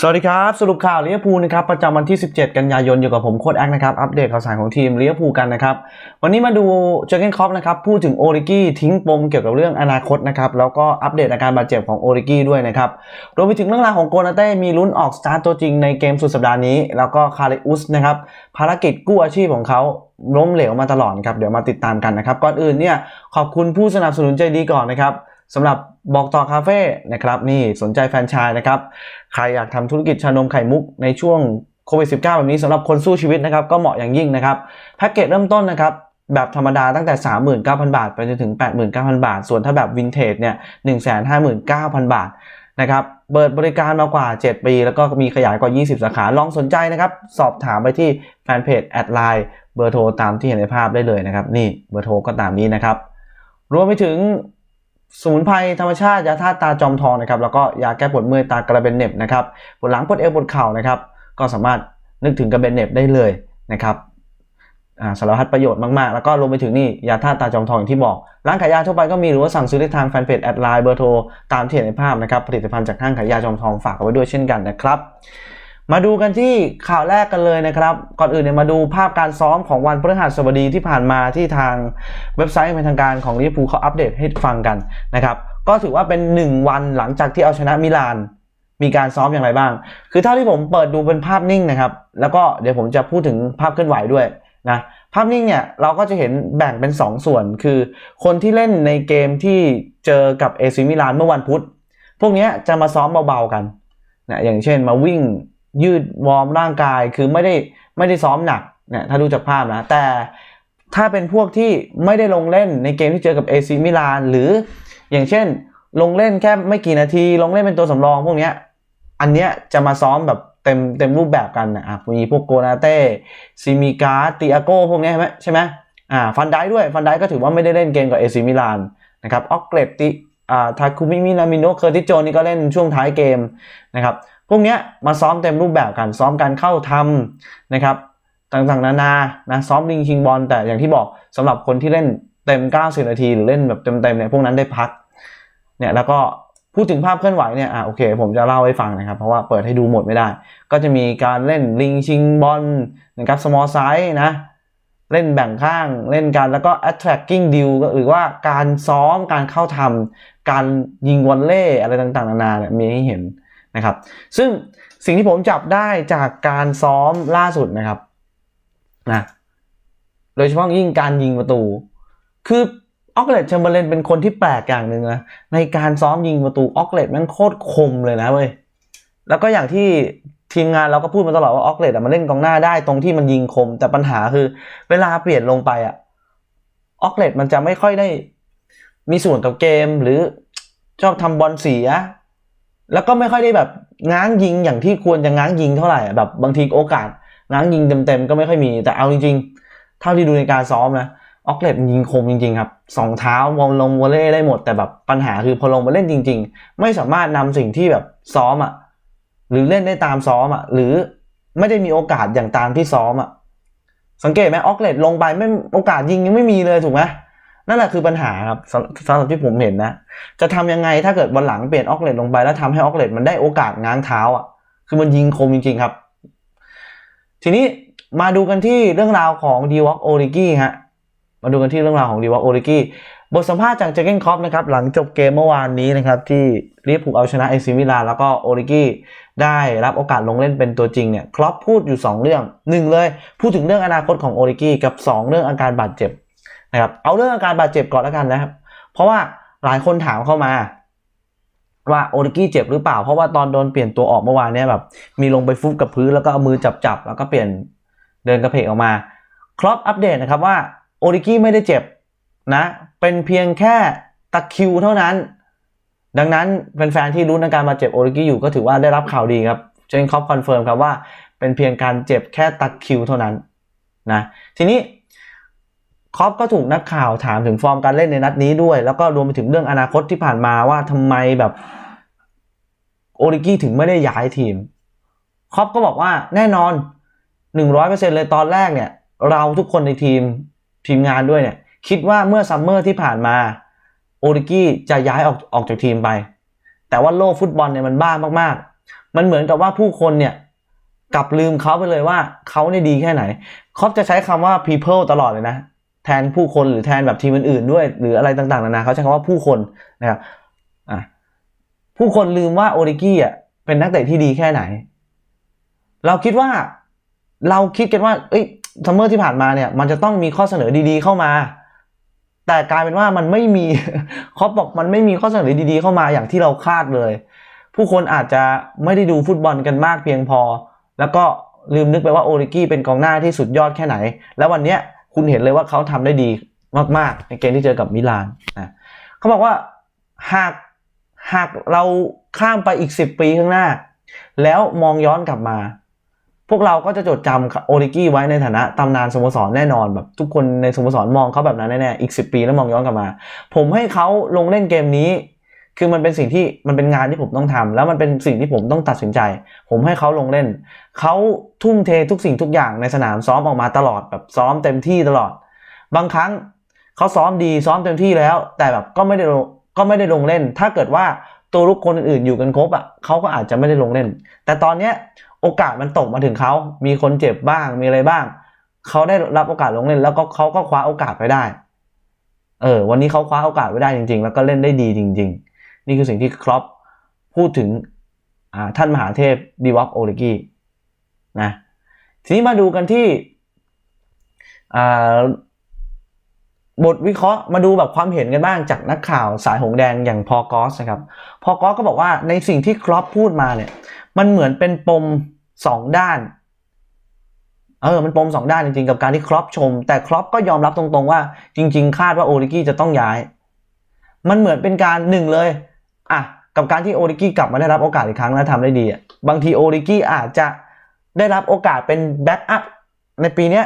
สวัสดีครับ สรุปข่าวเวอร์พูนะครับประจำวันที่ 17 กันยายนอยู่กับผมโค้ดแอคนะครับ อัปเดตข่าวสารของทีมเวอร์พูกันนะครับ วันนี้มาดูเจอร์เกนคอปนะครับพูดถึงโอริกี้ทิ้งปมเกี่ยวกับเรื่องอนาคตนะครับ แล้วก็อัปเดตอาการบาดเจ็บของโอริกี้ด้วยนะครับรวมไปถึงเรื่องราวของโกนาเต้มีลุ้นออกสตาร์ตตัวจริงในเกมสุดสัปดาห์นี้ แล้วก็คาริอุสนะครับภารกิจกู้อาชีพของเขาล้มเหลวมาตลอดครับเดี๋ยวมาติดตามกันนะครับก่อนอื่นเนี่ยขอบคุณผู้สนับสนุนใจดีก่อนนะครับ สำหรับบอกต่อคาเฟ่นะครับนี่สนใจแฟรนไชส์นะครับ ใครอยากทำธุรกิจชานมไข่มุกในช่วงโควิด -19 แบบนี้สำหรับคนสู้ชีวิตนะครับก็เหมาะอย่างยิ่งนะครับแพ็กเกจเริ่มต้นนะครับแบบธรรมดาตั้งแต่ 39,000 บาท ไปจนถึง 89,000 บาท ส่วนถ้าแบบวินเทจเนี่ย 159,000 บาทนะครับ เปิดบริการมากว่า 7 ปี แล้วก็มีขยายกว่า 20 สาขา ลองสนใจนะครับ สอบถามไปที่แฟนเพจแอดไลน์เบอร์โทรตามที่เห็นในภาพได้เลยนะครับ นี่เบอร์โทรก็ตามนี้นะครับ รวมไปถึง สมุนไพรธรรมชาติยาธาตุตาจอมทองนะครับแล้วก็ยาแก้ปวดเมื่อยตากระเบนเน็บนะครับปวดหลังปวดเอวปวดเข่านะครับ ก็สามารถนึกถึงกระเบนเน็บได้เลยนะครับสารพัดประโยชน์มาก ๆ แล้วก็รวมไปถึงนี่ยาธาตุตาจอมทองอย่างที่บอก ร้านขายยาทั่วไปก็มีหรือว่าสั่งซื้อได้ทางแฟนเพจแอดไลน์เบอร์โทรตามที่เห็นในภาพนะครับผลิตภัณฑ์จากห้างขายยาจอมทองฝากเอาไว้ด้วยเช่นกันนะครับ มาดูกันที่ข่าวแรกกันเลยนะครับ ก่อนอื่นเนี่ยมาดูภาพการซ้อมของวันพฤหัสบดีที่ผ่านมาที่ทางเว็บไซต์เป็นทางการของลิเวอร์พูลเขาอัปเดตให้ฟังกันนะครับ ก็ถือว่าเป็น 1 วันหลังจากที่เอาชนะมิลาน มีการซ้อมอย่างไรบ้าง คือเท่าที่ผมเปิดดูเป็นภาพนิ่งนะครับ แล้วก็เดี๋ยวผมจะพูดถึงภาพเคลื่อนไหวด้วยนะภาพนิ่งเนี่ยเราก็จะเห็นแบ่งเป็น 2ส่วน คือคนที่เล่นในเกมที่เจอกับเอซิมิลานเมื่อวันพุธพวกนี้จะมาซ้อมเบาๆกันนะอย่างเช่นมาวิ่ง ยืดวอร์มร่างกายคือไม่ได้ไม่ได้ซ้อมหนักเนี่ยถ้าดูจากภาพนะ แต่ถ้าเป็นพวกที่ไม่ได้ลงเล่นในเกมที่เจอกับเอซิมิลานหรืออย่างเช่น ลงเล่นแค่ไม่กี่นาที ลงเล่นเป็นตัวสำรองพวกเนี้ยอันเนี้ยจะมาซ้อมแบบเต็มเต็มรูปแบบกันนะอะมีพวกโกนาเต้ซิมิกาติอาโก้พวกเนี้ยใช่ไหมใช่ไหมอ่าฟันได้ด้วยฟันได้ก็ถือว่าไม่ได้เล่นเกมกับเอซิมิลานนะครับออกเกรตติอ่าทาคุมิมินามิโนเคอร์ติโจนี่ก็เล่นช่วงท้ายเกมนะครับ พวกเนี้ยมาซ้อมเต็มรูปแบบกันซ้อมการเข้าทำนะครับต่างๆนานานะซ้อมลิงชิงบอลแต่อย่างที่บอกสำหรับคนที่เล่นเต็ม 90 นาที หรือเล่นแบบเต็มๆเนี่ยพวกนั้นได้พักเนี่ยแล้วก็พูดถึงภาพเคลื่อนไหวเนี่ยอะโอเค ผมจะเล่าให้ฟังนะครับเพราะว่าเปิดให้ดูหมดไม่ได้ ก็จะมีการเล่นลิงชิงบอลนะครับ small size นะเล่นแบ่งข้างเล่นกันแล้วก็ attracting deal ก็หรือว่าการซ้อมการเข้าทำการยิงวอลเล่อะไรต่างๆ นานาเนี่ยมีให้เห็น นะครับ ซึ่งสิ่งที่ผมจับได้จากการซ้อมล่าสุดนะครับนะโดยเฉพาะยิ่งการยิงประตู คือออกเลตแชมเบอร์เลนเป็นคนที่แปลกอย่างหนึ่งนะในการซ้อมยิงประตูออกเลตมันโคตรคมเลยนะเว้ยแล้วก็อย่างที่ทีมงานเราก็พูดมาตลอดว่าออกเลตมันเล่นกองหน้าได้ตรงที่มันยิงคม แต่ปัญหาคือ เวลาเปลี่ยนลงไปอะออกเลตมันจะไม่ค่อยได้มีส่วนกับเกมหรือชอบทำบอลเสีย แล้วก็ไม่ค่อยได้แบบง้างยิงอย่างที่ควรจะง้างยิงเท่าไหร่แบบบางทีโอกาสง้างยิงเต็มๆก็ไม่ค่อยมีแต่เอาจริงๆ เท่าที่ดูในการซ้อมนะออกเลตยิงคมจริงๆครับสองเท้าวอลลงวอลเล่ได้หมด แต่แบบปัญหาคือพอลงมาเล่นจริง ๆ ไม่สามารถนำสิ่งที่แบบซ้อมอะหรือเล่นได้ตามซ้อมอะหรือไม่ได้มีโอกาสอย่างตามที่ซ้อมอะสังเกตไหมออกเลตลงไปไม่โอกาสยิงยังไม่มีเลยถูกไหม นั่นแหละคือปัญหาครับสำหรับที่ผมเห็นนะ จะทำยังไงถ้าเกิดวันหลังเปลี่ยนออกเลตลงไปแล้วทำให้ออกเลตมันได้โอกาสง้างเท้าอะ คือมันยิงคมจริง ๆ ครับ ทีนี้มาดูกันที่เรื่องราวของดีวอ k โอริกี้ฮะ มาดูกันที่เรื่องราวของดีวอ k โอริกี้บทสัมภาษณ์จากเจเกนคอปนะครับหลังจบเกมเมื่อวานนี้นะครับที่เรียบผูกเอาชนะเอซิมิลาแล้วก็โอริกี้ได้รับโอกาสลงเล่นเป็นตัวจริงเนี่ยครอปพูดอยู่ 2 เรื่อง 1 เลย พูดถึงเรื่องอนาคตของโอริกี้กับ 2 เรื่องอาการบาดเจ็บ นะครับเอาเรื่องอาการบาดเจ็บก่อนแล้วกันนะครับ เพราะว่าหลายคนถามเข้ามา ว่าโอริกี้เจ็บหรือเปล่า เพราะว่าตอนโดนเปลี่ยนตัวออกเมื่อวานเนี่ยแบบ มีลงไปฟุบกับพื้นแล้วก็เอามือจับๆแล้วก็เปลี่ยนเดินกระเพกออกมา ครอปอัปเดตนะครับว่าโอริกี้ไม่ได้เจ็บนะ เป็นเพียงแค่ตะคิวเท่านั้น ดังนั้นแฟนๆที่รู้อาการบาดเจ็บโอริกี้อยู่ก็ถือว่าได้รับข่าวดีครับเจนครอปคอนเฟิร์มครับว่าเป็นเพียงการเจ็บแค่ตะคิวเท่านั้นนะทีนี้ ครอปก็ถูกนักข่าวถามถึงฟอร์มการเล่นในนัดนี้ด้วย แล้วก็รวมไปถึงเรื่องอนาคตที่ผ่านมาว่าทำไมแบบโอริกี้ถึงไม่ได้ย้ายทีมครอปก็บอกว่าแน่นอน 100%เลยตอนแรกเนี่ย เราทุกคนในทีมทีมงานด้วยเนี่ย คิดว่าเมื่อซัมเมอร์ที่ผ่านมาโอริกี้จะย้ายออกออกจากทีมไป แต่ว่าโลกฟุตบอลเนี่ยมันบ้ามากๆ มันเหมือนกับว่าผู้คนเนี่ยกลับลืมเขาไปเลยว่าเขาเนี่ยดีแค่ไหนครอปจะใช้คำว่า people ตลอดเลยนะ แทนผู้คนหรือแทนแบบทีมอื่นๆด้วย หรืออะไรต่างๆนานาเขาใช้คำว่าผู้คนนะครับอะผู้คนลืมว่าโอริกี้อะเป็นนักเตะที่ดีแค่ไหน เราคิดว่าเราคิดกันว่า เอ้ยซัมเมอร์ที่ผ่านมาเนี่ย มันจะต้องมีข้อเสนอดีๆเข้ามา แต่กลายเป็นว่ามันไม่มีคอปบอกมันไม่มีข้อเสนอดีๆเข้ามาอย่างที่เราคาดเลย ผู้คนอาจจะไม่ได้ดูฟุตบอลกันมากเพียงพอ แล้วก็ลืมนึกไปว่าโอริกี้เป็นกองหน้าที่สุดยอดแค่ไหน แล้ววันเนี้ย คุณเห็นเลยว่าเขาทำได้ดีมากๆ ในเกมที่เจอกับมิลานนะเขาบอกว่าหากหากเราข้ามไปอีก 10 ปีข้างหน้า แล้วมองย้อนกลับมา พวกเราก็จะจดจำโอริกี้ไว้ในฐานะตำนานสโมสรแน่นอนแบบทุกคนในสโมสรมองเขาแบบนั้นแน่ๆอีก 10 ปีแล้วมองย้อนกลับมา ผมให้เขาลงเล่นเกมนี้ คือมันเป็นสิ่งที่มันเป็นงานที่ผมต้องทำแล้วมันเป็นสิ่งที่ผมต้องตัดสินใจ ผมให้เขาลงเล่น เขาทุ่มเททุกสิ่งทุกอย่างในสนามซ้อมออกมาตลอดแบบซ้อมเต็มที่ตลอด บางครั้งเขาซ้อมดีซ้อมเต็มที่แล้ว แต่แบบก็ไม่ได้ก็ไม่ได้ลงเล่น ถ้าเกิดว่าตัวลูกคนอื่นอยู่กันครบอะเขาก็อาจจะไม่ได้ลงเล่น แต่ตอนเนี้ยโอกาสมันตกมาถึงเขามีคนเจ็บบ้างมีอะไรบ้างเขาได้รับโอกาสลงเล่น แล้วก็เขาก็คว้าโอกาสไปได้ เออ วันนี้เขาคว้าโอกาสไว้ได้จริง ๆ แล้วก็เล่นได้ดีจริง ๆ นี่คือสิ่งที่ครอปพูดถึงท่านมหาเทพดีวอฟโอลิกีนะทีนี้มาดูกันที่บทวิเคราะห์มาดูแบบความเห็นกันบ้างจากนักข่าวสายหงแดงอย่างพอกอสนะครับพอกอสก็บอกว่าในสิ่งที่ครอปพูดมาเนี่ยมันเหมือนเป็นปมสองด้านเออมันปมสองด้านจริงๆ กับการที่ครอปชม แต่ครอปก็ยอมรับตรงๆว่าจริง ๆ คาดว่าโอริกี้จะต้องย้าย มันเหมือนเป็นการหนึ่งเลย อะกับการที่โอริกี้กลับมาได้รับโอกาสอีกครั้งและทำได้ดีอะบางทีโอริกี้อาจจะได้รับโอกาสเป็นแบ็กอัพในปีเนี้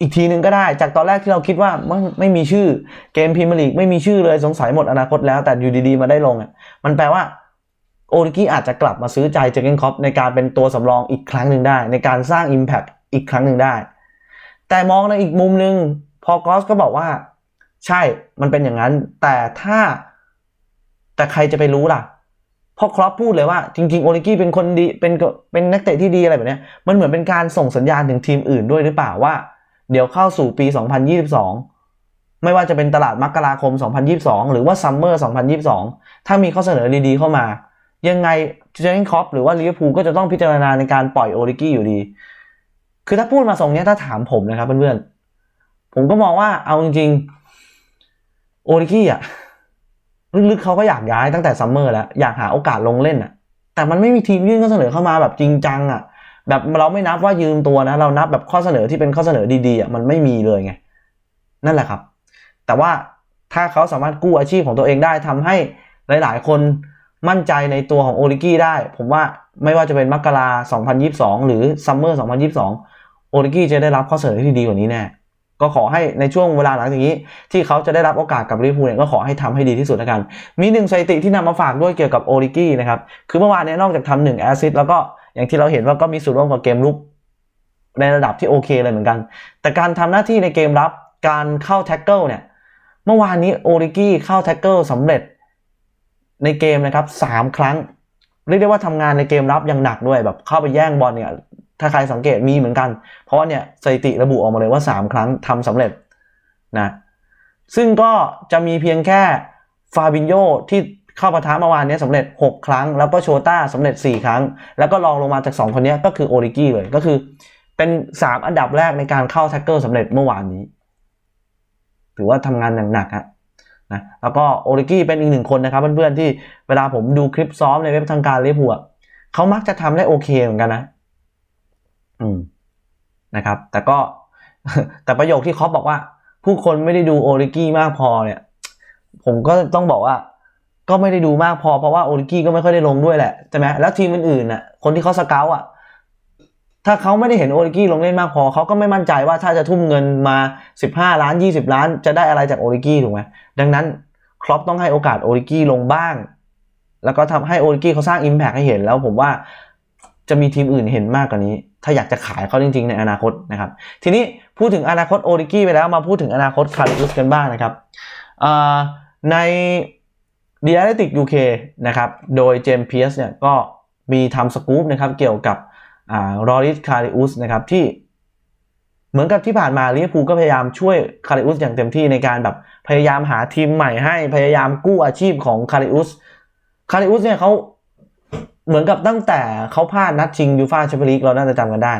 อีกทีหนึ่งก็ได้ จากตอนแรกที่เราคิดว่าไม่ไม่มีชื่อเกมพรีเมียร์ลีกไม่มีชื่อเลยสงสัยหมดอนาคตแล้วแต่อยู่ดีๆ มาได้ลงอะมันแปลว่าโอริกี้อาจจะกลับมาซื้อใจเจเกนคอปในการเป็นตัวสำรองอีกครั้งหนึ่งได้ ในการสร้าง Impact อีกครั้งหนึ่งได้ แต่มองในอีกมุมหนึ่งพอกอสก็บอกว่า ใช่มันเป็นอย่างนั้น แต่ถ้า แต่ใครจะไปรู้ล่ะเพราะครอปพูดเลยว่าจริงๆ โอริกี้เป็นคนดีเป็นเป็นนักเตะที่ดีอะไรแบบนี้มันเหมือนเป็นการส่งสัญญาณถึงทีมอื่นด้วยหรือเปล่าว่า เดี๋ยวเข้าสู่ปี 2022 ไม่ว่าจะเป็นตลาดมกราคม 2022 หรือว่าซัมเมอร์ 2022 ถ้ามีข้อเสนอดีๆเข้ามา ยังไงเจนคอปหรือว่าลิเวอร์พูลก็จะต้องพิจารณาในการปล่อยโอริกี้อยู่ดี คือถ้าพูดมาทรงเนี้ยถ้าถามผมนะครับเพื่อนๆผมก็มองว่าเอาจริงๆโอริกี้อะ ลึกๆเขาก็อยากย้ายตั้งแต่ซัมเมอร์แล้ว อยากหาโอกาสลงเล่นอะ แต่มันไม่มีทีมยื่นข้อเสนอเข้ามาแบบจริงจังอะ แบบเราไม่นับว่ายืมตัวนะ เรานับแบบข้อเสนอที่เป็นข้อเสนอดีๆอะมันไม่มีเลยไง นั่นแหละครับ แต่ว่าถ้าเขาสามารถกู้อาชีพของตัวเองได้ทำให้หลาย ๆ คนมั่นใจในตัวของโอริกี้ได้ ผมว่าไม่ว่าจะเป็นมกรา2022 หรือซัมเมอร์2022 โอริกี้จะได้รับข้อเสนอที่ดีกว่านี้แน่ ก็ขอให้ในช่วงเวลาหลังจากนี้ ที่เขาจะได้รับโอกาสกับลิเวอร์พูลเนี่ยก็ขอให้ทำให้ดีที่สุดแล้วกัน มีหนึ่งสถิติที่นำมาฝากด้วยเกี่ยวกับโอริกี้นะครับ คือเมื่อวานเนี้นอกจากทำหนึ่งแอสซิสแล้วก็อย่างที่เราเห็นว่าก็มีส่วนร่วมกับเกมลุกในระดับที่โอเคเลยเหมือนกัน แต่การทำหน้าที่ในเกมรับการเข้าแท็กเกิลเนี่ยเมื่อวานนี้โอริกี้เข้าแท็กเกิลสำเร็จในเกมนะครับสามครั้งเรียกได้ว่าทำงานในเกมรับอย่างหนักด้วยแบบเข้าไปแย่งบอลเนี่ย ถ้าใครสังเกตมีเหมือนกัน เพราะว่าเนี่ยสถิติระบุออกมาเลยว่า 3 ครั้งทำสำเร็จนะซึ่งก็จะมีเพียงแค่ฟาบินโยที่เข้าประท้าเมื่อวานนี้สำเร็จ 6 ครั้ง แล้วก็โชต้าสำเร็จ 4 ครั้ง แล้วก็รองลงมาจาก 2 คนนี้ก็คือโอริกี้เลยก็คือเป็น 3 อันดับแรกในการเข้าแท็กเกิลสำเร็จเมื่อวานนี้ ถือว่าทำงานหนักๆฮะนะแล้วก็โอริกี้เป็นอีกหนึ่งคนนะครับเพื่อนๆที่เวลาผมดูคลิปซ้อมในเว็บทางการเวอร์พูลอะเขามักจะทำได้โอเคเหมือนกันนะ นะครับ แต่ก็แต่ประโยคที่คอปบอกว่า ผู้คนไม่ได้ดูโอริกี้มากพอเนี่ย ผมก็ต้องบอกว่า ก็ไม่ได้ดูมากพอเพราะว่าโอริกี้ก็ไม่ค่อยได้ลงด้วยแหละใช่ไหมแล้วทีมอื่นๆน่ะ คนที่เขาสเกลอะถ้าเขาไม่ได้เห็นโอริกี้ลงเล่นมากพอเขาก็ไม่มั่นใจว่าถ้าจะทุ่มเงินมา 15 ล้าน 20 ล้าน จะได้อะไรจากโอริกี้ถูกไหมดังนั้นครอปต้องให้โอกาสโอริกี้ลงบ้าง แล้วก็ทำให้โอริกี้เขาสร้าง Impact ให้เห็นแล้วผมว่าจะมีทีมอื่นเห็นมากกว่านี้ ถ้าอยากจะขายเขาจริง ๆ ในอนาคตนะครับ ทีนี้พูดถึงอนาคตโอริกี้ไปแล้วมาพูดถึงอนาคตคาร์ลุสกันบ้างนะครับใน The Athletic UK นะครับ โดยเจมส์เพียสเนี่ยก็มีทำสกู๊ปนะครับเกี่ยวกับรอริสคาริอุสนะครับที่เหมือนกับที่ผ่านมาลิเวอร์พูลก็พยายามช่วยคาริอุสอย่างเต็มที่ในการแบบพยายามหาทีมใหม่ให้พยายามกู้อาชีพของคาริอุสคาริอุสเนี่ยเขา เหมือนกับตั้งแต่เขาพลาดนัดชิงยูฟ่าแชมเปี้ยนลีกเราน่าจะจำกันได้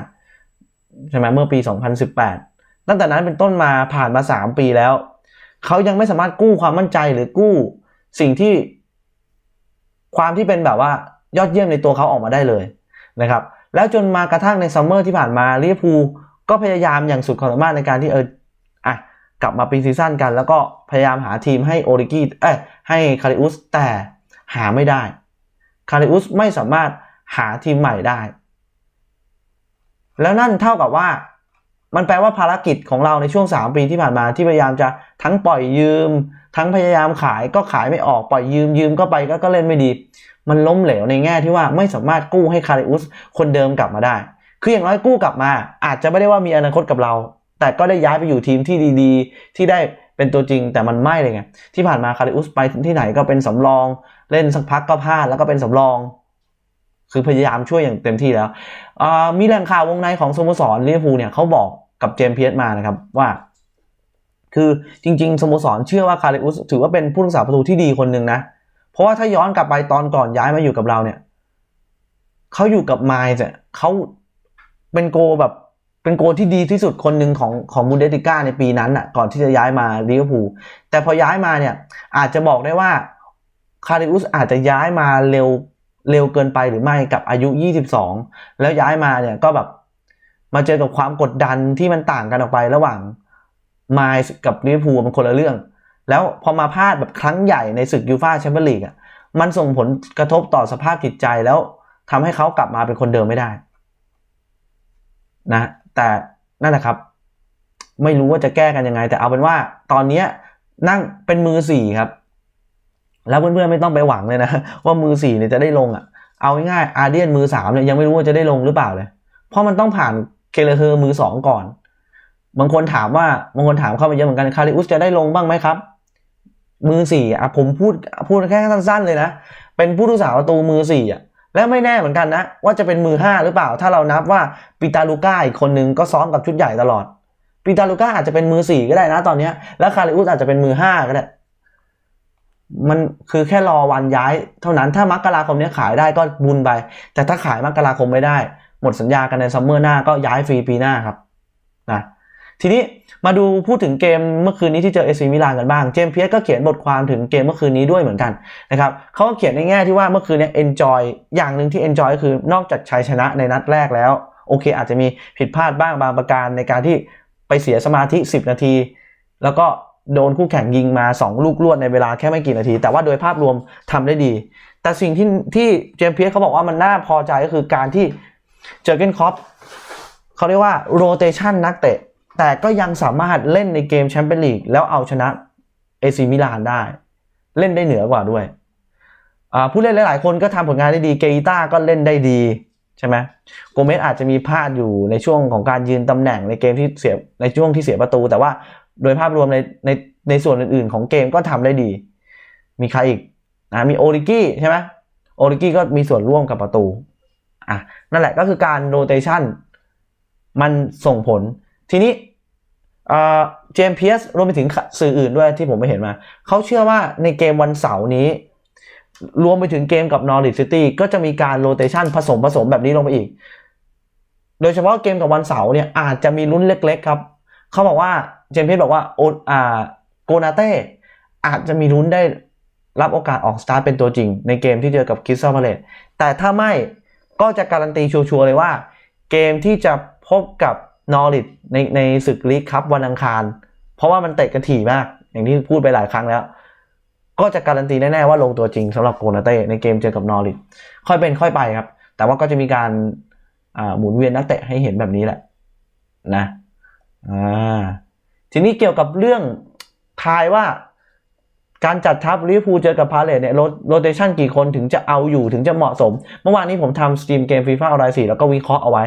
ใช่ไหมเมื่อปี 2018 ตั้งแต่นั้นเป็นต้นมาผ่านมา 3 ปีแล้ว เขายังไม่สามารถกู้ความมั่นใจหรือกู้สิ่งที่ความที่เป็นแบบว่ายอดเยี่ยมในตัวเขาออกมาได้เลยนะครับ แล้วจนมากระทั่งในซัมเมอร์ที่ผ่านมาลิเวอร์พูลก็พยายามอย่างสุดความสามารถในการที่เอออะกลับมาปีซีซั่นกัน แล้วก็พยายามหาทีมให้โอริกี้เอ้ยให้คาริอุสแต่หาไม่ได้ คาริอุสไม่สามารถหาทีมใหม่ได้ แล้วนั่นเท่ากับว่า มันแปลว่าภารกิจของเราในช่วง 3 ปีที่ผ่านมาที่พยายามจะทั้งปล่อยยืม ทั้งพยายามขายก็ขายไม่ออกปล่อยยืมยืมก็ไปก็ก็เล่นไม่ดี มันล้มเหลวในแง่ที่ว่าไม่สามารถกู้ให้คาริอุสคนเดิมกลับมาได้ คืออย่างน้อยกู้กลับมา อาจจะไม่ได้ว่ามีอนาคตกับเรา แต่ก็ได้ย้ายไปอยู่ทีมที่ดี ๆ ที่ได้ เป็นตัวจริงแต่มันไม่เลยไงที่ผ่านมาคาริอุสไปที่ไหนก็เป็นสำรอง เล่นสักพักก็พลาดแล้วก็เป็นสำรอง คือพยายามช่วยอย่างเต็มที่แล้วมีแหล่งข่าววงในของสโมสรลิเวอร์พูลเนี่ยเขาบอกกับเจมส์เพียสมานะครับว่าคือจริง ๆสโมสรเชื่อว่าคาริอุสถือว่าเป็นผู้รักษาประตูที่ดีคนหนึ่งนะ เพราะว่าถ้าย้อนกลับไปตอนก่อนย้ายมาอยู่กับเราเนี่ยเขาอยู่กับไมล์เนี่ยเขาเป็นโกแบบ เป็นโกที่ดีที่สุดคนหนึ่งของของบูเดติก้าในปีนั้นอะ ก่อนที่จะย้ายมาลิเวอร์พูลแต่พอย้ายมาเนี่ย อาจจะบอกได้ว่าคาริอุสอาจจะย้ายมาเร็วเร็วเกินไปหรือไม่กับอายุ 22 แล้วย้ายมาเนี่ยก็แบบมาเจอกับความกดดันที่มันต่างกันออกไประหว่างมล์กับลิเวอร์พูลมันคนละเรื่อง แล้วพอมาพลาดแบบครั้งใหญ่ในศึกยูฟ่าแชมเปี้ยนลีกอะมันส่งผลกระทบต่อสภาพจิตใจแล้วทำให้เขากลับมาเป็นคนเดิมไม่ได้ นะ แต่นั่นแหละครับ ไม่รู้ว่าจะแก้กันยังไง แต่เอาเป็นว่าตอนนี้นั่งเป็นมือสี่ครับ แล้วเพื่อนๆไม่ต้องไปหวังเลยนะว่ามือสี่เนี่ยจะได้ลงอะ เอาง่ายๆอาเดียนมือสามเนี่ยยังไม่รู้ว่าจะได้ลงหรือเปล่าเลย เพราะมันต้องผ่านเคเลเฮอร์มือสองก่อน บางคนถามว่าบางคนถามเข้ามาเยอะเหมือนกันคาริอุสจะได้ลงบ้างไหมครับ มือสี่อะผมพูดพูดแค่สั้นๆเลยนะ เป็นผู้รักษาประตูมือสี่อะ และไม่แน่เหมือนกันนะ ว่าจะเป็นมือห้าหรือเปล่า ถ้าเรานับว่าปิตาลูก้าอีกคนนึงก็ซ้อมกับชุดใหญ่ตลอดปิตาลูก้าอาจจะเป็นมือสี่ก็ได้นะตอนนี้ แล้วคาริอุสอาจจะเป็นมือห้าก็ได้ มันคือแค่รอวันย้าย เท่านั้นถ้ามกราคมนี้ขายได้ก็บุญไป แต่ถ้าขายมกราคมไม่ได้ หมดสัญญากันในซัมเมอร์หน้าก็ย้ายฟรีปีหน้าครับนะ ทีนี้มาดูพูดถึงเกมเมื่อคืนนี้ที่เจอเอซีมิลานกันบ้าง เจมเพียสก็เขียนบทความถึงเกมเมื่อคืนนี้ด้วยเหมือนกันนะครับเขาก็เขียนในแง่ที่ว่าเมื่อคืนเนี้เอนจอยอย่างหนึ่งที่เอนจอยก็คือนอกจากชัยชนะในนัดแรกแล้ว โอเค อาจจะมีผิดพลาดบ้างบางประการในการที่ไปเสียสมาธิ 10 นาที แล้วก็โดนคู่แข่งยิงมา 2 ลูกรวดในเวลาแค่ไม่กี่นาที แต่ว่าโดยภาพรวมทำได้ดี แต่สิ่งที่ที่เจมเพียสเขาบอกว่ามันน่าพอใจก็คือการที่เจอเกนคอปเขาเรียกว่าโรเตชันนักเตะ แต่ก็ยังสามารถเล่นในเกมแชมเปี้ยนลีกแล้วเอาชนะเอซีมิลานได้ เล่นได้เหนือกว่าด้วย ผู้เล่นหลาย ๆ คนก็ทำผลงานได้ดี เกอิต้าก็เล่นได้ดีใช่ไหมโกเมสอาจจะมีพลาดอยู่ในช่วงของการยืนตำแหน่งในเกมที่เสียในช่วงที่เสียประตู แต่ว่าโดยภาพรวมในในในส่วนอื่น ๆ ของเกมก็ทำได้ดี มีใครอีกนะมีโอริกี้ใช่ไหมโอริกี้ก็มีส่วนร่วมกับประตูอะนั่นแหละก็คือการโรเตชันมันส่งผลทีนี้ เจมส์เพียสรวมไปถึงสื่ออื่นด้วยที่ผมไปเห็นมา เขาเชื่อว่าในเกมวันเสาร์นี้ รวมไปถึงเกมกับนอริทซิตี้ก็จะมีการโรเตชันผสมผสมแบบนี้ลงไปอีก โดยเฉพาะเกมกับวันเสาร์เนี่ยอาจจะมีลุ้นเล็ก ๆ ครับ เขาบอกว่าเจมส์เพียสบอกว่าโออ่าโกนาเต้อาจจะมีลุ้นได้รับโอกาสออกสตาร์ทเป็นตัวจริง ในเกมที่เจอกับคิสซามาเลตแต่ถ้าไม่ก็จะการันตีชัวร์เลยว่า เกมที่จะพบกับ นอริทในในศึกลีกครับวันอังคาร เพราะว่ามันเตะกันถี่มาก อย่างที่พูดไปหลายครั้งแล้ว ก็จะการันตีแน่ๆว่าลงตัวจริงสำหรับโกนาเต้ในเกมเจอกับนอริทค่อยเป็นค่อยไปครับ แต่ว่าก็จะมีการหมุนเวียนนักเตะให้เห็นแบบนี้แหละนะอ่าทีนี้เกี่ยวกับเรื่องทายว่าการจัดทัพลิเวอร์พูลเจอกับพาเลตเนี่ยโรเตชันกี่คนถึงจะเอาอยู่ถึงจะเหมาะสม เมื่อวานนี้ผมทำสตรีมเกมฟีฟ่าออนไลน์สี่แล้วก็วิเคราะห์เอาไว้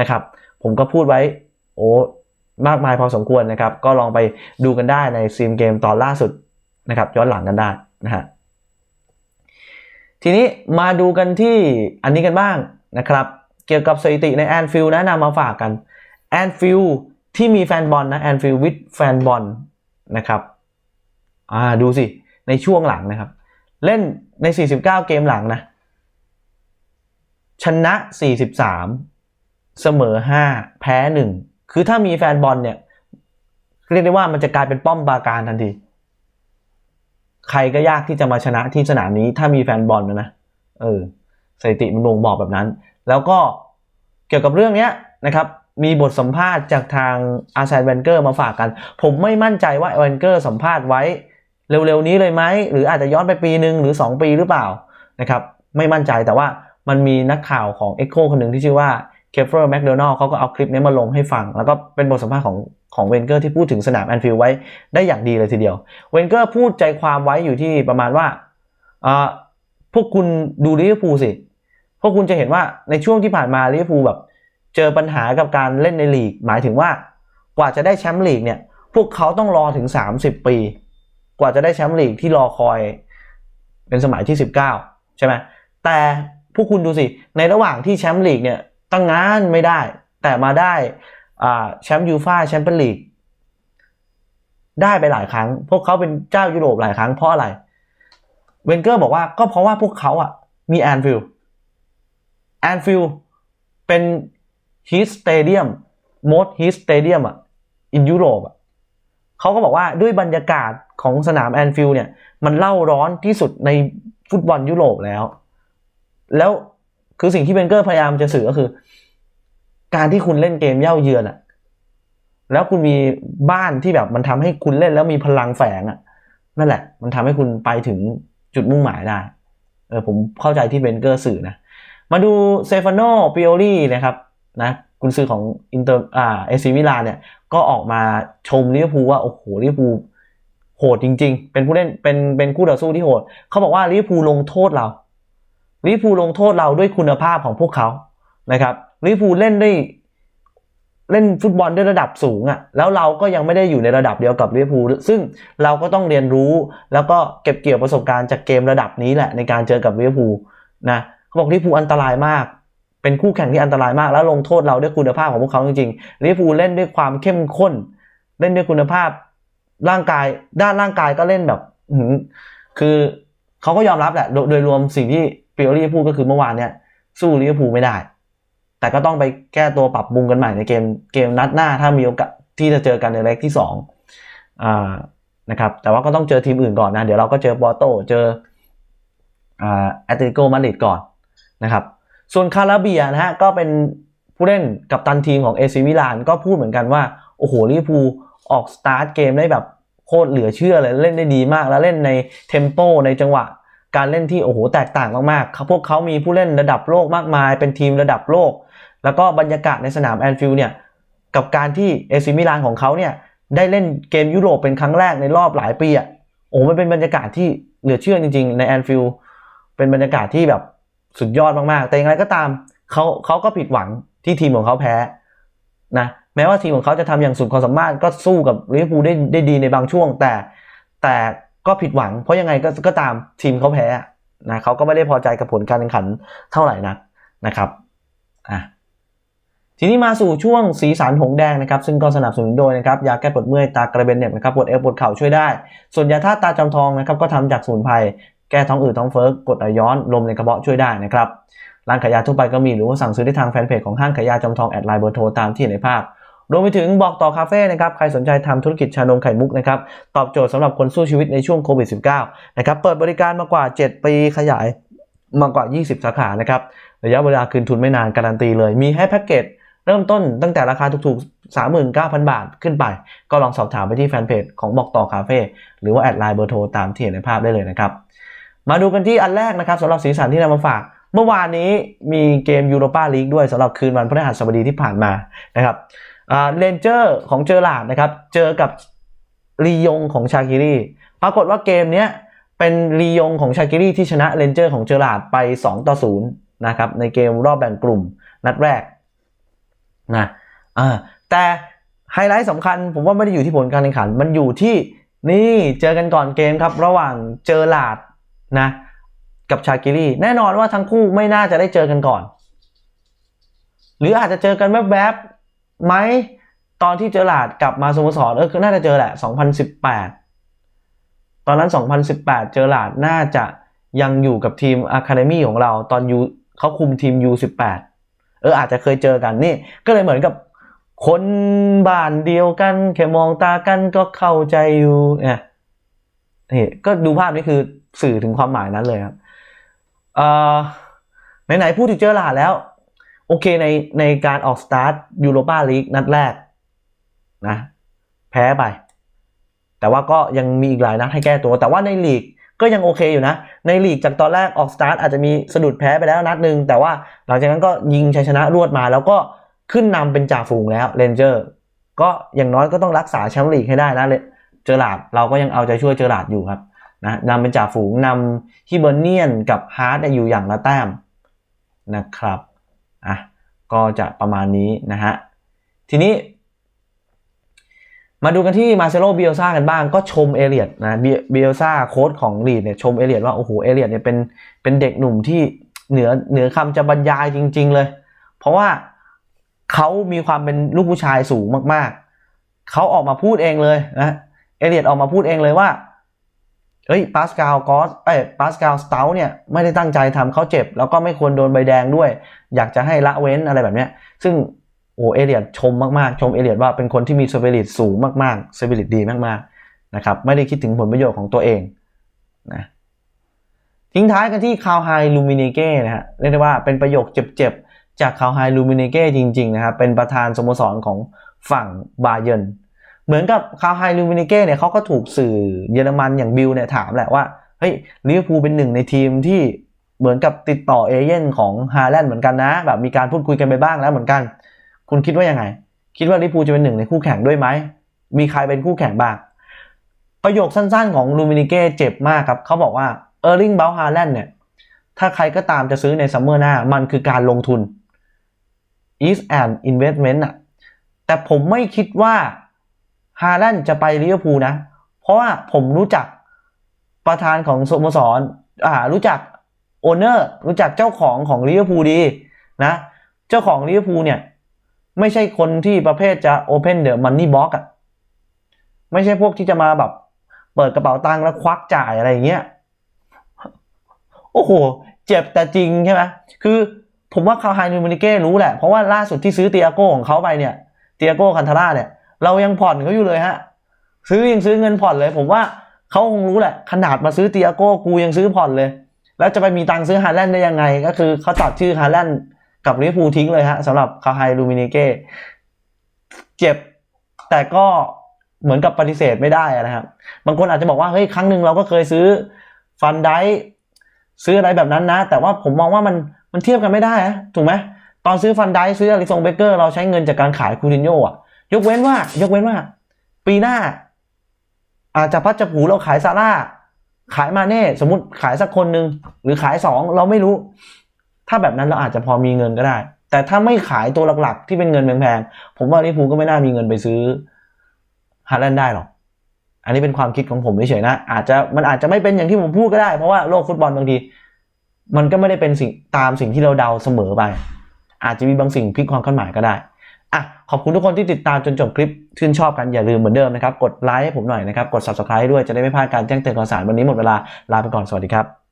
นะครับ ผมก็พูดไว้ โอ้มากมายพอสมควรนะครับ ก็ลองไปดูกันได้ในซีมเกมตอนล่าสุดนะครับ ย้อนหลังกันได้นะฮะทีนี้มาดูกันที่อันนี้กันบ้างนะครับ เกี่ยวกับสถิติในแอนฟิลด์นะนำมาฝากกันแอนฟิลที่มีแฟนบอลนะแอนฟิลวิดแฟนบอลนะครับอ่าดูสิ ในช่วงหลังนะครับ เล่นใน 49 เกมหลังนะ ชนะ 43 เสมอ 5 แพ้ 1 คือถ้ามีแฟนบอลเนี่ยเรียกได้ว่ามันจะกลายเป็นป้อมปราการทันที ใครก็ยากที่จะมาชนะที่สนามนี้ ถ้ามีแฟนบอลนะนะเออสถิติมันบ่งบอกแบบนั้น แล้วก็เกี่ยวกับเรื่องนี้นะครับมีบทสัมภาษณ์จากทางอาร์เซนแวนเกอร์มาฝากกัน ผมไม่มั่นใจว่าแวนเกอร์สัมภาษณ์ไว้เร็วๆนี้เลยไหม หรืออาจจะย้อนไปปีหนึ่งหรือ 2 ปีหรือเปล่านะครับไม่มั่นใจแต่ว่ามันมีนักข่าวของ Echo คนหนึ่งที่ชื่อว่า เคฟเฟอร์แมคโดนัลเขาก็เอาคลิปนี้มาลงให้ฟัง แล้วก็เป็นบทสัมภาษณ์ของของเวนเกอร์ที่พูดถึงสนามแอนฟิลด์ไว้ได้อย่างดีเลยทีเดียว เวนเกอร์พูดใจความไว้อยู่ที่ประมาณว่าอ่าพวกคุณดูลิเวอร์พูลสิ พวกคุณจะเห็นว่าในช่วงที่ผ่านมาลิเวอร์พูลแบบ เจอปัญหากับการเล่นในลีก หมายถึงว่ากว่าจะได้แชมป์ลีกเนี่ย พวกเขาต้องรอถึง 30 ปี กว่าจะได้แชมป์ลีกที่รอคอยเป็นสมัยที่ 19 ใช่ไหมแต่พวกคุณดูสิ ในระหว่างที่แชมป์ลีกเนี่ย ตั้งงานไม่ได้ แต่มาได้อ่าแชมป์ยูฟ่าแชมเปี้ยนลีกได้ไปหลายครั้ง พวกเขาเป็นเจ้ายุโรปหลายครั้งเพราะอะไร เวนเกอร์บอกว่าก็เพราะว่าพวกเขาอะมีแอนฟิลด์แอนฟิลด์เป็น his stadium most his stadium อะ in Europe อะเขาก็บอกว่าด้วยบรรยากาศของสนามแอนฟิลด์เนี่ย มันเล่าร้อนที่สุดในฟุตบอลยุโรปแล้ว แล้วคือสิ่งที่เบนเกอร์พยายามจะสื่อก็คือ การที่คุณเล่นเกมเย่าเยือนอะแล้วคุณมีบ้านที่แบบมันทำให้คุณเล่นแล้วมีพลังแฝงอะนั่นแหละ มันทำให้คุณไปถึงจุดมุ่งหมายได้ เออผมเข้าใจที่เบนเกอร์สื่อนะ มาดูเซฟานโนปิโอลีนะครับนะกุนซือของอินเตอร์อ่าเอซิมิลานเนี่ย ก็ออกมาชมลิเวอร์พูลว่า โอ้โหลิเวอร์พูลโหดจริง ๆ เป็นผู้เล่นเป็นเป็นคู่ต่อสู้ที่โหด เขาบอกว่าลิเวอร์พูลลงโทษเราลิเวอร์พูลลงโทษเราด้วยคุณภาพของพวกเขานะครับ ลิเวอร์พูเล่นได้เล่นฟุตบอลด้วยระดับสูงอะ่ะ แล้วเราก็ยังไม่ได้อยู่ในระดับเดียวกับลิเวอร์พูลซึ่งเราก็ต้องเรียนรู้ แล้วก็เก็บเกี่ยวประสบการณ์จากเกมระดับนี้แหละในการเจอกับลิเวอร์พูลนะเขาบอกลิเวอร์พูลอันตรายมาก เป็นคู่แข่งที่อันตรายมาก แล้วลงโทษเราด้วยคุณภาพของพวกเขาจริงๆลิเวอร์พูลเล่นด้วยความเข้มข้น เล่นด้วยคุณภาพ ร่างกายด้านร่างกายก็เล่นแบบคือเขาก็ยอมรับแหละโดยรวมสิ่งที่เปิโอลี่พูดก็คือเมื่อวานเนี่ยสู้ลิเวอร์พูลไม่ได้ แต่ก็ต้องไปแก้ตัวปรับปรุงกันใหม่ในเกมเกมนัดหน้าถ้ามีโอกาสที่จะเจอกันในเล็กที่สองอ่านะครับแต่ว่าก็ต้องเจอทีมอื่นก่อนนะ เดี๋ยวเราก็เจอปอโตเจอแอตเลติโกมาดริดก่อนนะครับส่วนคาราเบียนะฮะก็เป็นผู้เล่นกับตันทีมของเอซิมิลานก็พูดเหมือนกันว่า โอ้โหลิเวอร์พูลออกสตาร์ทเกมได้แบบโคตรเหลือเชื่อเลยเล่นได้ดีมากแล้วเล่นในเทมโปในจังหวะการเล่นที่โอ้โหแตกต่างมากๆเขาพวกเขามีผู้เล่นระดับโลกมากมาย เป็นทีมระดับโลก แล้วก็บรรยากาศในสนามแอนฟิลด์เนี่ยกับการที่เอซิมิลานของเขาเนี่ยได้เล่นเกมยุโรปเป็นครั้งแรกในรอบหลายปีอะโอ้มันเป็นบรรยากาศที่เหลือเชื่อจริง ๆ ในแอนฟิลด์เป็นบรรยากาศที่แบบสุดยอดมากๆ แต่อย่างไรก็ตามเขาเขาก็ผิดหวังที่ทีมของเขาแพ้นะแม้ว่าทีมของเขาจะทำอย่างสุดความสามารถก็สู้กับลิเวอร์พูลได้ได้ดีในบางช่วง แต่แต่ก็ผิดหวัง เพราะยังไงก็ก็ตามทีมเขาแพ้นะเขาก็ไม่ได้พอใจกับผลการแข่งขันเท่าไหร่นักนะครับอะ ทีนี้มาสู่ช่วงสีสันหงแดงนะครับซึ่งก็สนับสนุนโดยนะครับยาแก้ปวดเมื่อยตากระเบนเน็บนะครับปวดเอวปวดเข่าช่วยได้ ส่วนยาธาตุตาจำทองนะครับก็ทำจากสมุนไพรแก้ท้องอืดท้องเฟ้อกดไหลย้อนลมในกระเพาะช่วยได้นะครับร้านขายยาทั่วไปก็มีหรือว่าสั่งซื้อได้ทางแฟนเพจของห้างขายยาจำทองแอดไลน์เบอร์โทรตามที่ในภาพรวมไปถึงบอกต่อคาเฟ่นะครับใครสนใจทำธุรกิจชานมไข่มุกนะครับตอบโจทย์สำหรับคนสู้ชีวิตในช่วงโควิด -19 นะครับเปิดบริการมากว่า 7 ปีขยายมากกว่า 20 สาขานะครับระยะเวลาคืนทุนไม่นานการันตีเลย มีให้แพ็กเกจ เริ่มต้นตั้งแต่ราคาถูกๆ 39,000 บาทขึ้นไป ก็ลองสอบถามไปที่แฟนเพจของบอกต่อคาเฟ่หรือว่าแอดไลน์เบอร์โทรตามที่เห็นในภาพได้เลยนะครับ มาดูกันที่อันแรกนะครับสำหรับสีสันที่นำมาฝาก เมื่อวานนี้มีเกมยูโรปาลีกด้วยสำหรับคืนวันพฤหัสบดีที่ผ่านมานะครับเรนเจอร์ของเจอร์ลาดนะครับเจอกับลียงของชาคิรีปรากฏว่าเกมนี้เป็นลียงของชาคิรีที่ชนะเรนเจอร์ของเจอร์ลาดไป 2 ต่อ 0 นะครับในเกมรอบแบ่งกลุ่มนัดแรก นะอ่าแต่ไฮไลท์สำคัญผมว่าไม่ได้อยู่ที่ผลการแข่งขัน มันอยู่ที่นี่เจอกันก่อนเกมครับ ระหว่างเจอหลาดนะกับชากิรีแน่นอนว่าทั้งคู่ไม่น่าจะได้เจอกันก่อน หรืออาจจะเจอกันแวบๆไหมตอนที่เจอหลาดกลับมาสโมสรเออคือน่าจะเจอแหละ 2018 ตอนนั้น 2018 เจอหลาดน่าจะยังอยู่กับทีมอะคาเดมี่ของเราตอนยูเขาคุมทีม U18 เอออาจจะเคยเจอกันนี่ ก็เลยเหมือนกับคนบ้านเดียวกัน แค่มองตากันก็เข้าใจอยู่เนี่ยนี่ก็ดูภาพนี้คือสื่อถึงความหมายนั้นเลยครับเอ่อไหนๆพูดถึงเจอหลาแล้ว โอเคในในการออกสตาร์ทยูโรปาลีกนัดแรกนะแพ้ไป แต่ว่าก็ยังมีอีกหลายนัดให้แก้ตัว แต่ว่าในลีก ก็ยังโอเคอยู่นะ ในลีกจากตอนแรกออกสตาร์ทอาจจะมีสะดุดแพ้ไปแล้วนัดหนึ่งแต่ว่าหลังจากนั้นก็ยิงชัยชนะรวดมาแล้วก็ขึ้นนำเป็นจ่าฝูงแล้วเรนเจอร์ก็อย่างน้อยก็ต้องรักษาแชมป์ลีกให้ได้นะเลเจอหลาดเราก็ยังเอาใจช่วยเจอหลาดอยู่ครับนะนำเป็นจ่าฝูงนำฮิเบอร์เนียนกับฮาร์ดอยู่อย่างละแต้มนะครับอะก็จะประมาณนี้นะฮะทีนี้ มาดูกันที่มาเซโลเบียลซ่ากันบ้างก็ชมเอเลียดนะเบียลซ่าโค้ชของลีดเนี่ยชมเอเลียดว่าโอ้โหเอเลียดเนี่ยเป็นเป็นเด็กหนุ่มที่เหนือเหนือคำจะบรรยายจริง ๆ เลย เพราะว่าเขามีความเป็นลูกผู้ชายสูงมากๆ เขาออกมาพูดเองเลยนะเอเลียดออกมาพูดเองเลยว่าเอ้ยปาสกาลกอสเอ้ยปาสกาลสเตลเนี่ยไม่ได้ตั้งใจทำเขาเจ็บ แล้วก็ไม่ควรโดนใบแดงด้วย อยากจะให้ละเว้นอะไรแบบเนี้ยซึ่ง โอ้เอเลียดชมมากๆ ชมเอเลียดว่าเป็นคนที่มีสปิริตสูงมากๆสปิริตดีมากๆนะครับไม่ได้คิดถึงผลประโยชน์ของตัวเองนะทิ้งท้ายกันที่คาวไฮลูมินิเก้นะฮะเรียกได้ว่าเป็นประโยคเจ็บๆ จากคาวไฮลูมินิเก้จริงๆนะครับเป็นประธานสโมสรของฝั่งบาเยนเหมือนกับคาวไฮลูมินิเก้เนี่ยเขาก็ถูกสื่อเยอรมันอย่างบิลเนี่ยถามแหละว่าเฮ้ยลิเวอร์พูลเป็นหนึ่งในทีมที่เหมือนกับติดต่อเอเย่นของฮาแลนด์เหมือนกันนะแบบมีการพูดคุยกันไปบ้างแล้วเหมือนกัน คุณคิดว่ายังไง คิดว่าลิเวอร์พูจะเป็นหนึ่งในคู่แข่งด้วยไหม มีใครเป็นคู่แข่งบ้าง ประโยคสั้นๆของลูมินิเก้เจ็บมากครับ เขาบอกว่าเออร์ลิงเบลฮาแลนด์เนี่ย ถ้าใครก็ตามจะซื้อในซัมเมอร์หน้า มันคือการลงทุน is an investment อะแต่ผมไม่คิดว่าฮาแลนด์จะไปลิเวอร์พูลนะ เพราะว่าผมรู้จักประธานของสโมสรอ่ารู้จักโอเนอร์รู้จักเจ้าของของลิเวอร์พูลดีนะ เจ้าของลิเวอร์พูลเนี่ย ไม่ใช่คนที่ประเภทจะ Open the Money Box อะไม่ใช่พวกที่จะมาแบบ เปิดกระเป๋าตังค์แล้วควักจ่ายอะไรอย่างเงี้ยโอ้โห เจ็บแต่จริงใช่ไหมคือผมว่าคาไฮนูมินิเก้รู้แหละ เพราะว่าล่าสุดที่ซื้อเตียโก้ของเขาไปเนี่ย เตียโก้คันทาร่าเนี่ย เรายังผ่อนเขาอยู่เลยฮะ ซื้อยังซื้อเงินผ่อนเลย ผมว่าเขาคงรู้แหละ ขนาดมาซื้อเตียโก้กูยังซื้อผ่อนเลย แล้วจะไปมีตังค์ซื้อฮาแลนด์ได้ยังไง ก็คือเขาตัดชื่อฮาแลนด์ กับลิเวอร์พูลทิ้งเลยฮะสำหรับคาไฮลูมินเก้เจ็บ แต่ก็เหมือนกับปฏิเสธไม่ได้นะครับ บางคนอาจจะบอกว่าเฮ้ยครั้งหนึ่งเราก็เคยซื้อฟันไดซื้ออะไรแบบนั้นนะ แต่ว่าผมมองว่ามันมันเทียบกันไม่ได้นะถูกไหมตอนซื้อฟันไดซื้ออลิซงเบเกอร์เราใช้เงินจากการขายคูตินโยอะ ยกเว้นว่ายกเว้นว่า ปีหน้า อาจจะพัดจะผูเราขายซาร่าขายมาเน่สมมติขายสักคนหนึ่งหรือขายสองเราไม่รู้ ถ้าแบบนั้นเราอาจจะพอมีเงินก็ได้ แต่ถ้าไม่ขายตัวหลักๆ ที่เป็นเงินแพงๆผมว่าลิเวอร์พูก็ไม่น่ามีเงินไปซื้อฮาแลนด์ได้หรอกอันนี้เป็นความคิดของผมเฉยๆนะอาจจะมันอาจจะไม่เป็นอย่างที่ผมพูดก็ได้เพราะว่าโลกฟุตบอลบางที มันก็ไม่ได้เป็นสิ่งตามสิ่งที่เราเดาเสมอไป อาจจะมีบางสิ่งพลิกความคาดหมายก็ได้อะขอบคุณทุกคนที่ติดตามจนจบคลิปชื่นชอบกันอย่าลืมเหมือนเดิมนะครับ กดไลค์ให้ผมหน่อยนะครับ กด subscribe ด้วยจะได้ไม่พลาดการแจ้งเตือนข่าวสารวันนี้หมดเวลาลาไปก่อนสวัสดีครับ